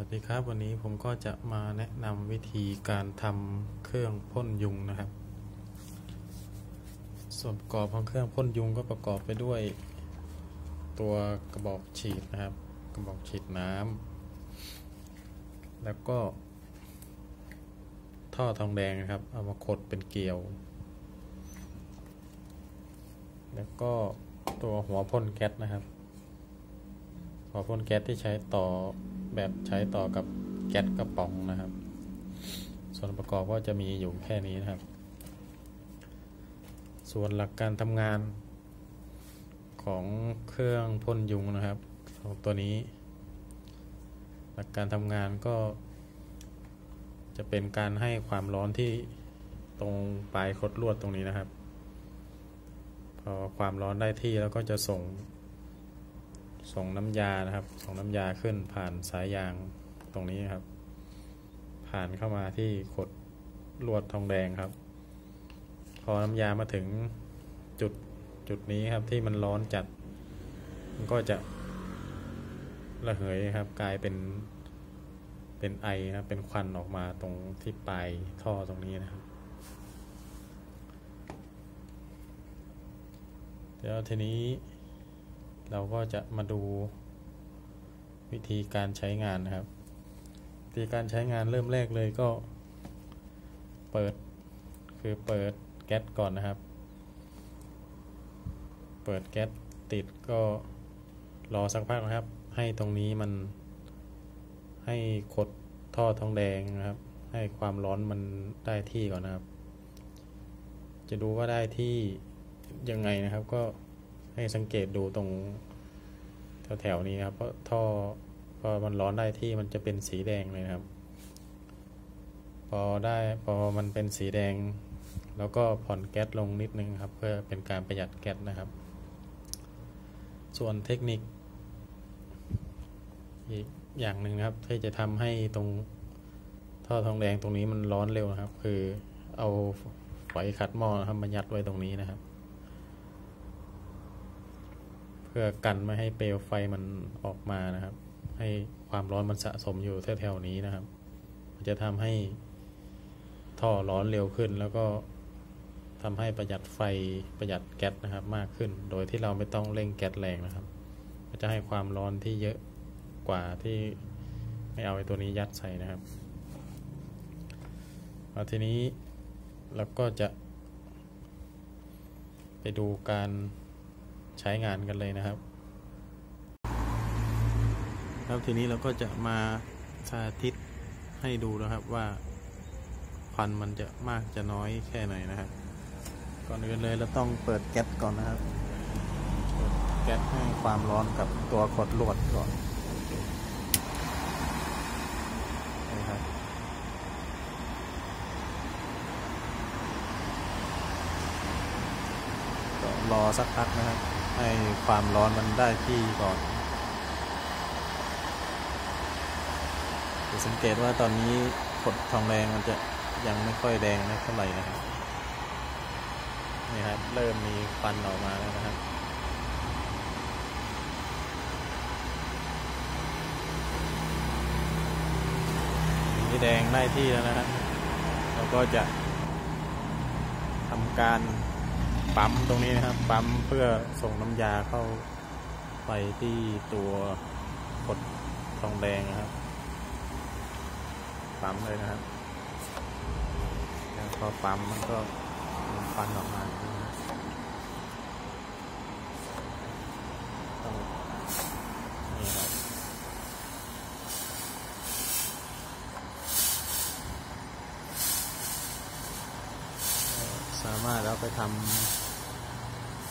วัสดีครับ วันนี้ผมก็จะมาแนะนำวิธีการทำเครื่องพ่นยุงนะครับ ส่วนประกอบของเครื่องพ่นยุงก็ประกอบไปด้วย ตัวกระบอกฉีดนะครับ กระบอกฉีดน้ำแล้วก็ ท่อทองแดงนะครับ เอามาขดเป็นเกลียว แล้วก็ตัวหัวพ่นแก๊สนะครับ หัวพ่นแก๊สที่ใช้ต่อ แบบใช้ต่อกับแก๊สกระป๋องนะครับ ส่วนประกอบก็จะมีอยู่แค่นี้นะครับ ส่วนหลักการทำงานของเครื่องพ่นยุงนะครับของตัวนี้ หลักการทำงานก็ จะเป็นการให้ความร้อนที่ตรงปลายคดลวดตรงนี้นะครับ พอความร้อนได้ที่แล้วก็จะส่ง ส่งน้ำยานะครับ ส่งน้ำยาขึ้นผ่านสายยางตรงนี้ครับ ผ่านเข้ามาที่ขดลวดทองแดงครับ พอน้ำยามาถึงจุดจุดนี้ครับที่มันร้อนจัด มันก็จะระเหยครับ กลายเป็นเป็นไอครับเป็นควันออกมาตรงที่ปลายท่อตรงนี้นะครับเดี๋ยวทีนี้ เราก็จะมาดูวิธีการใช้งานนะครับ วิธีการใช้งานเริ่มแรกเลยก็ เปิดคือเปิดแก๊สก่อนนะครับ เปิดแก๊สติดก็รอสักพักนะครับ ให้ตรงนี้มันให้ขดท่อทองแดงนะครับ ให้ความร้อนมันได้ที่ก่อนนะครับ จะดูว่าได้ที่ยังไงนะครับก็ ให้สังเกตดูตรงแถวๆนี้ครับเพราะท่อพอมันร้อนได้ที่มันจะเป็นสีแดงเลยครับ พอได้พอมันเป็นสีแดง แล้วก็ผ่อนแก๊สลงนิดนึงครับ เพื่อเป็นการประหยัดแก๊สนะครับ ส่วนเทคนิค อีกอย่างหนึ่งครับที่จะทำให้ตรงท่อทองแดงตรงนี้มันร้อนเร็วนะครับ คือเอาฝอยขัดหม้อนะครับมายัดไว้ตรงนี้นะครับ พื่อกันไม่ให้เปลวไฟมันออกมานะครับ ให้ความร้อนมันสะสมอยู่แถวๆนี้นะครับ มันจะทำให้ท่อร้อนเร็วขึ้น แล้วก็ทำให้ประหยัดไฟประหยัดแก๊สนะครับ มากขึ้น โดยที่เราไม่ต้องเร่งแก๊สแรงนะครับมันจะให้ความร้อนที่เยอะกว่าที่ไม่เอาไอ้ตัวนี้ยัดใส่นะครับเอาทีนี้เราก็จะไปดูการ ใช้งานกันเลยนะครับ ครับทีนี้เราก็จะมาสาธิตให้ดูนะครับว่าควันมันจะมากจะน้อยแค่ไหนนะครับ ก่อนอื่นเลยเราต้องเปิดแก๊สก่อนนะครับเปิดแก๊สให้ความร้อนกับตัวขดลวดก่อนนะครับรอสักพักนะครับ ให้ความร้อนมันได้ที่ก่อนจะสังเกตว่าตอนนี้ขดทองแดงมันจะยังไม่ค่อยแดงนะเท่าไหร่นะครับนี่ครับ เริ่มมีควันออกมาแล้วนะครับนี่แดงได้ที่แล้วนะครับเราก็จะทำการ ปั๊มตรงนี้นะครับ ปั๊มเพื่อส่งน้ำยาเข้าไปที่ตัวกดทองแดงนะครับ ปั๊มเลยนะครับ แล้วพอปั๊มมันก็มีควันออกมานี่ครับสามารถเอาไปทำ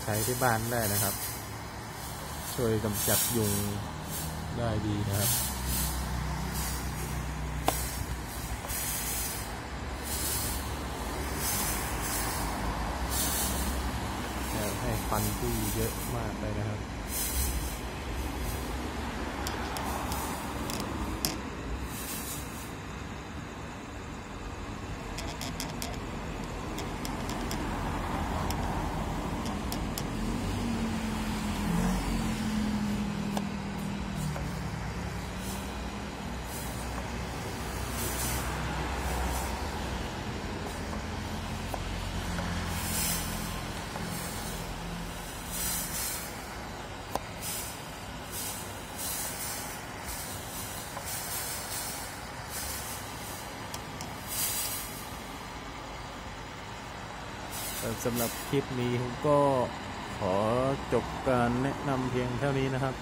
ใช้ที่บ้านได้นะครับ ช่วยกำจัดยุงได้ดีนะครับ ให้ฟันที่เยอะมากเลยนะครับ สำหรับคลิปนี้ผมก็ขอจบการแนะนำเพียงเท่านี้นะครับ